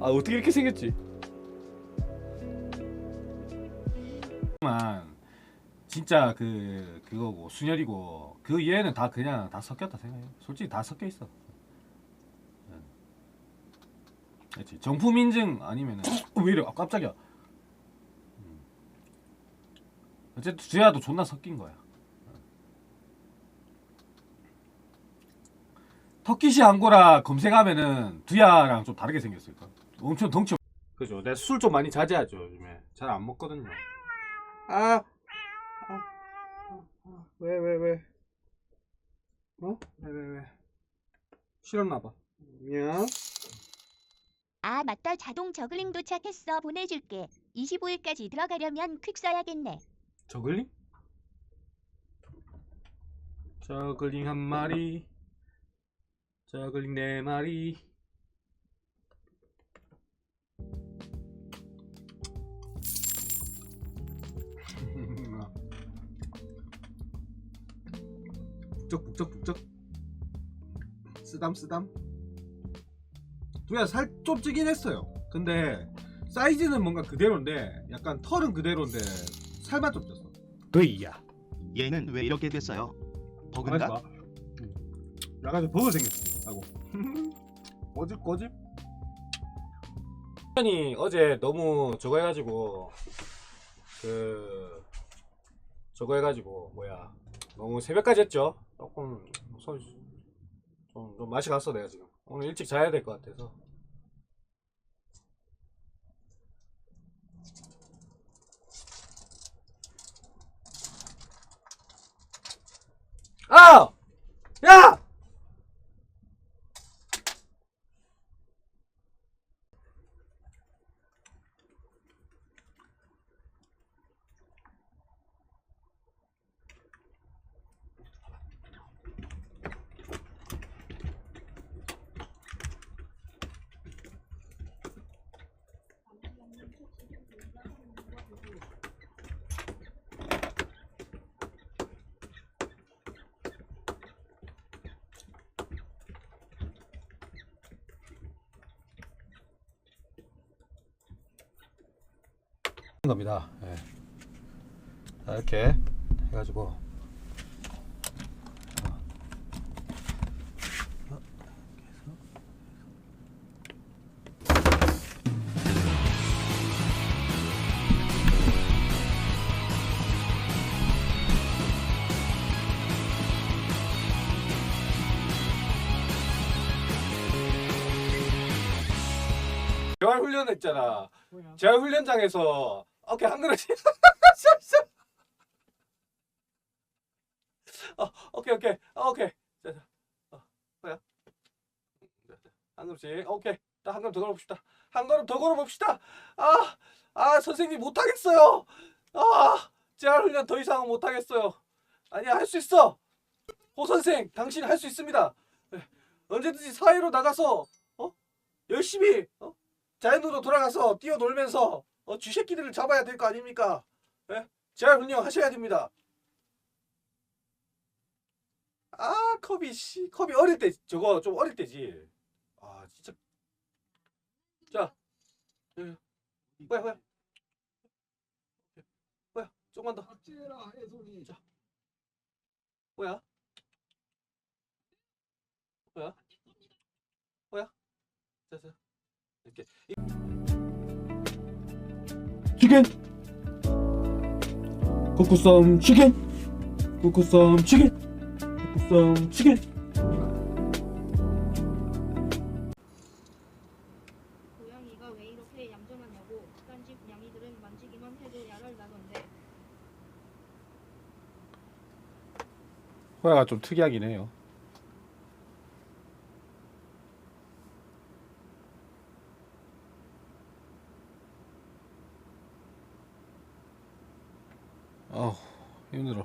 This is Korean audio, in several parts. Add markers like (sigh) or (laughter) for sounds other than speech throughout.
아 어떻게 이렇게 생겼지? 만 진짜 그 그거고 순혈이고 그 얘는 다 그냥 다 섞였다 생각해. 솔직히 다 섞여 있어. 응. 그렇지. 정품 인증 아니면은 어, 왜 이래? 아, 깜짝이야. 음. 어쨌든 두야도 존나 섞인 거야. 터키시 앙고라 검색하면은 두야랑 좀 다르게 생겼을 거야. 엄청 덩치. 그죠. 내가 술 좀 많이 자제하죠 요즘에. 잘 안 먹거든요. 아, 왜, 왜, 왜? 어? 왜, 왜, 왜? 싫었나봐. 미안. 아 맞다 자동 저글링 도착했어 보내줄게 25일까지 들어가려면 퀵 써야겠네 저글링? 저글링 한 마리. 저글링 네 마리. 북적 북적 북적 쓰담 쓰담 두야 살 좀 찌긴 했어요 근데 사이즈는 뭔가 그대로인데 약간 털은 그대로인데 살만 좀 쪘어 으이야 얘는 왜 이렇게 됐어요? 버그인가? 봐. 약간 좀 버그 생겼지. 하고. 꼬집 꼬집. 아니 어제 너무 저거 해가지고 그 저거 해가지고 뭐야 너무 새벽까지 했죠. 조금 손, 좀, 좀 맛이 갔어 내가 지금. 오늘 일찍 자야 될 것 같아서. 아! 야! 겁니다. 예. 자, 이렇게 해가지고 재활 훈련 했잖아. 재활 훈련장에서 오케이 한 그릇. (laughs) 어, 오케이 오케이 어, 오케이. 자, 자, 어, 뭐야? 한 그릇씩. 오케이. 딱한 그릇 더 걸어봅시다. 한 그릇 더 걸어봅시다. 아, 아 선생님 못하겠어요. 아, 재활 훈련 더 이상은 못하겠어요. 아니야 할수 있어. 호 선생, 당신 할 수 있습니다. 네, 언제든지 사회로 나가서 어 열심히 어 자연으로 돌아가서 뛰어놀면서 어, 쥐새끼들을 잡아야 될 거 아닙니까? 예? 재활 훈련 하셔야 됩니다. 아 컵이 씨 컵이 어릴 때 저거 좀 어릴 때지. 아 진짜. 자, 여기. 뭐야 뭐야 뭐야 조금만 더. 자, 뭐야? 뭐야? 뭐야? 자, 자. 이렇게. 치킨. 쿠쿠썸 치킨. 쿠쿠썸 치킨. 쿠쿠썸 치킨. 고양이가 왜 이렇게 얌전하냐고. 딴지 고양이들은 만지기만 해도 야를 나던데. 호야가 좀 특이하긴 해요 어 힘들어.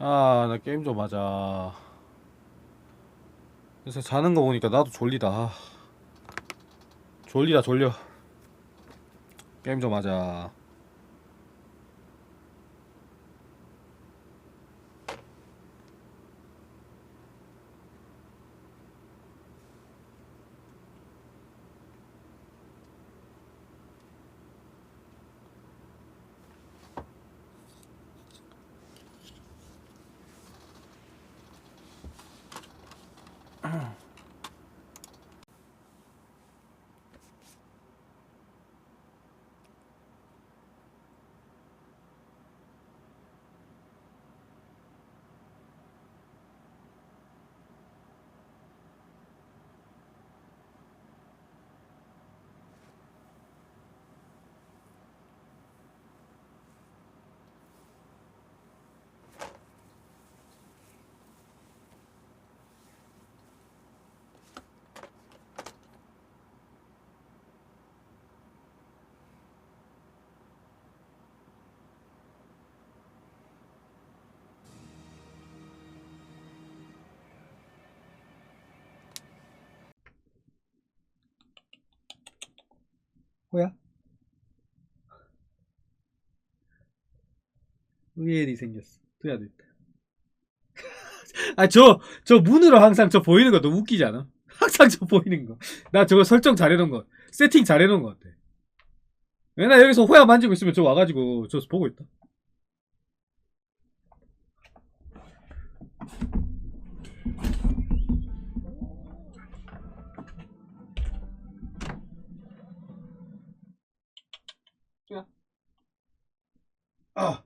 아 나 게임 좀 하자. 그래서 자는 거 보니까 나도 졸리다. 아, 졸리다 졸려. 게임 좀 하자 Oh. 호야? 의외일이 생겼어. 두야도 있다. (laughs) 아, 저, 저 문으로 항상 저 보이는 거 너무 웃기지 않아? (laughs) 항상 저 보이는 거. 나 저거 설정 잘해놓은 거, 세팅 잘해놓은 거 같아. 맨날 여기서 호야 만지고 있으면 저 와가지고 저 보고 있다. 아!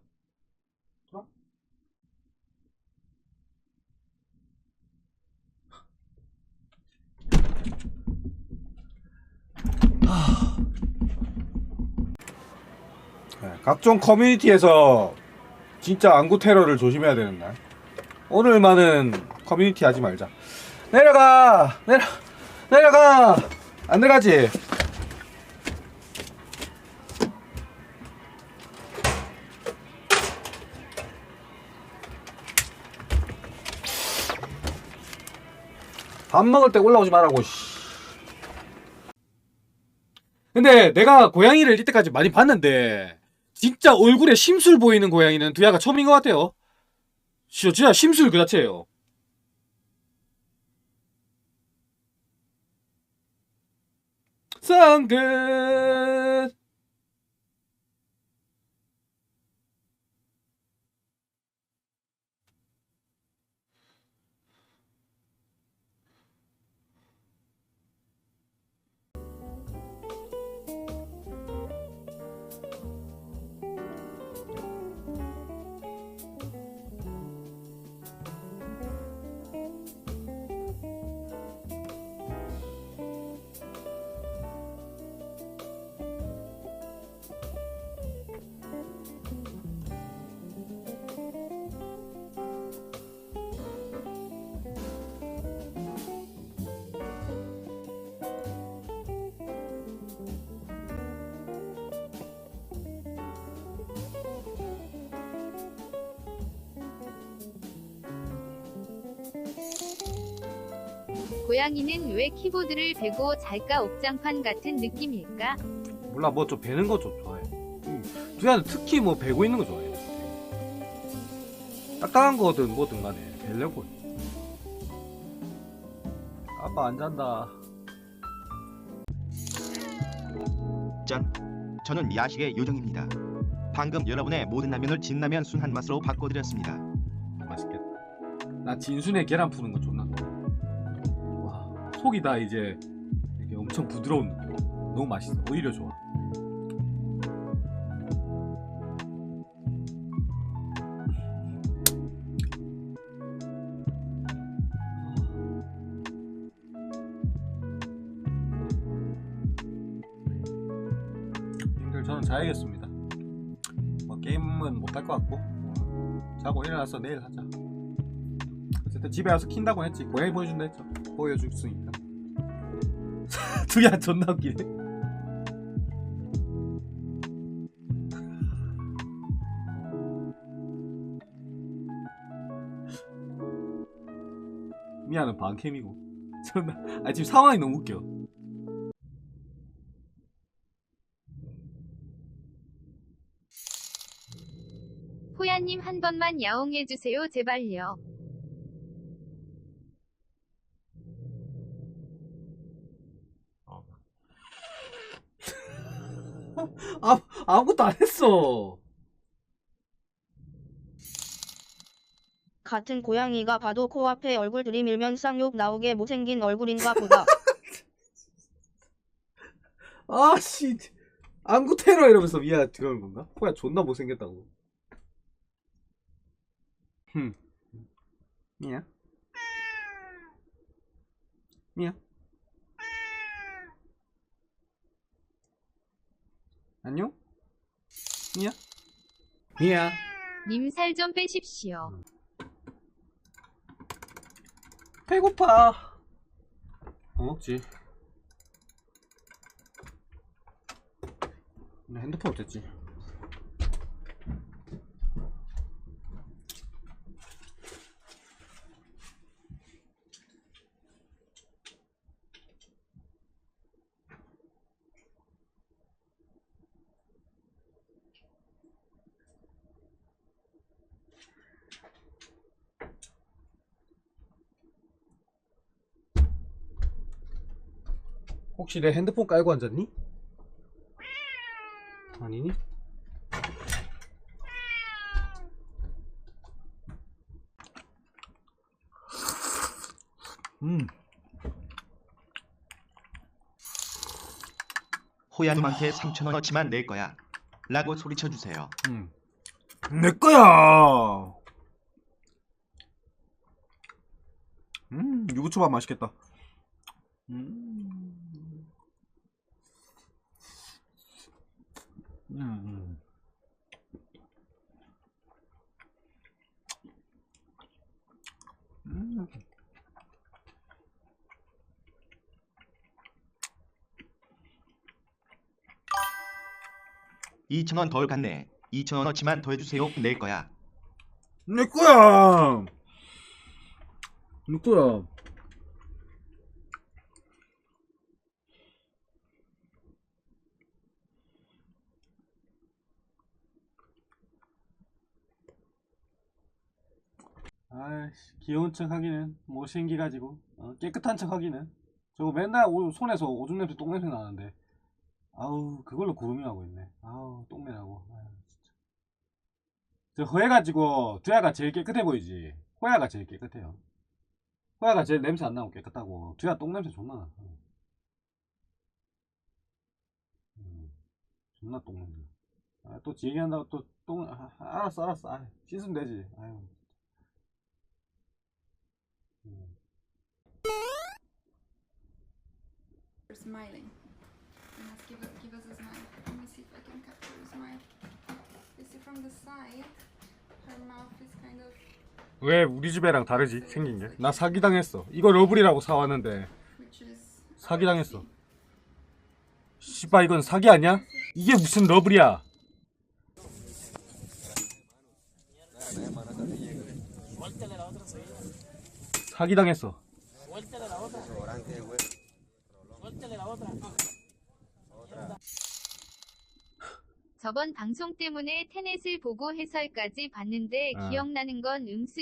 네, 각종 커뮤니티에서 진짜 안구 테러를 조심해야 되는 날. 오늘만은 커뮤니티 하지 말자. 내려가! 내려, 내려가! 안 내려가지? 밥 먹을 때 올라오지 말라고, 씨. 근데 내가 고양이를 이때까지 많이 봤는데 진짜 얼굴에 심술 보이는 고양이는 두야가 처음인 것 같아요. 진짜, 심술 그 자체예요. 쌍긋 고양이는 왜 키보드를 베고 잘까 옥장판 같은 느낌일까? 몰라 뭐 좀 베는 거 좀 좋아해. 음, 두야는 특히 뭐 베고 있는 거 좋아해. 딱딱한 거든 뭐든 간에 베려고. 해. 아빠 안 잔다. 짠. 저는 야식의 요정입니다. 방금 여러분의 모든 라면을 진라면 순한 맛으로 바꿔드렸습니다. 맛있겠다. 나 진순에 계란 푸는 거존 속이 다 이제 이게 엄청 부드러운 느낌. 너무 맛있어. 오히려 좋아. 님들 저는 자야겠습니다. 뭐 게임은 못할 것 같고 뭐 자고 일어나서 내일 하자. 어쨌든 집에 와서 킨다고 했지. 고양이 보여준다 했죠. 보여줬으니까. (laughs) 두야 존나 웃기네. 미아는 반캠이고. (laughs) 존나. 아 지금 상황이 너무 웃겨. 호야님 한 번만 야옹해주세요 제발요. 아 아무것도 안 했어. 같은 고양이가 봐도 코앞에 얼굴 들이밀면 쌍욕 나오게 못생긴 얼굴인가 보다. (laughs) 아씨 안구 테러 이러면서 미아 들어오는 건가? 호야 존나 못생겼다고 흠 미야 미야 안녕 미야 미야 님 살 좀 빼십시오. 배고파 뭐 먹지 나 핸드폰 어땠지? 혹시 내 핸드폰 깔고 앉았니? 아니니? 음, 호야님한테 3천원어치만 낼 거야. 라고 소리쳐 주세요. 음. 내 거야. 음, 유부초밥 맛있겠다. 음. 음. 음. 음. 2천원 덜 갔네. 2천원 어치만 더 해주세요. 낼 거야. 내 거야. 내 거야. 아이씨 귀여운 척 하기는 못생겨가지고 어, 깨끗한 척 하기는. 저거 맨날 오- 손에서 오줌 냄새 똥 냄새 나는데 아우 그걸로 구루밍하고 있네. 아우 똥내 나고. 아유, 진짜. 저 허해가지고 주야가 제일 깨끗해 보이지? 호야가 제일 깨끗해요. 호야가 제일 냄새 안 나고 깨끗하고 주야 똥 냄새 존나 나. 어. 음, 존나 똥 냄새. 아, 또 지 얘기한다고 또 똥 아, 알았어 알았어. 아, 씻으면 되지. 아유. 음. You're smiling. Must give, a- give us a smile. Let me see if I can capture your smile. You see from the side, her mouth is kind of, 왜 우리 집애랑 다르지 생긴 게? 나 사기당했어. 이거 러블이라고 사왔는데 which is 사기당했어. 씨발 이건 사기 아니야? 이게 무슨 러블이야? 사기당했어. 저번 방송 때문에 테넷을 보고 해설까지 봤는데 아. 기억나는 건 응쓰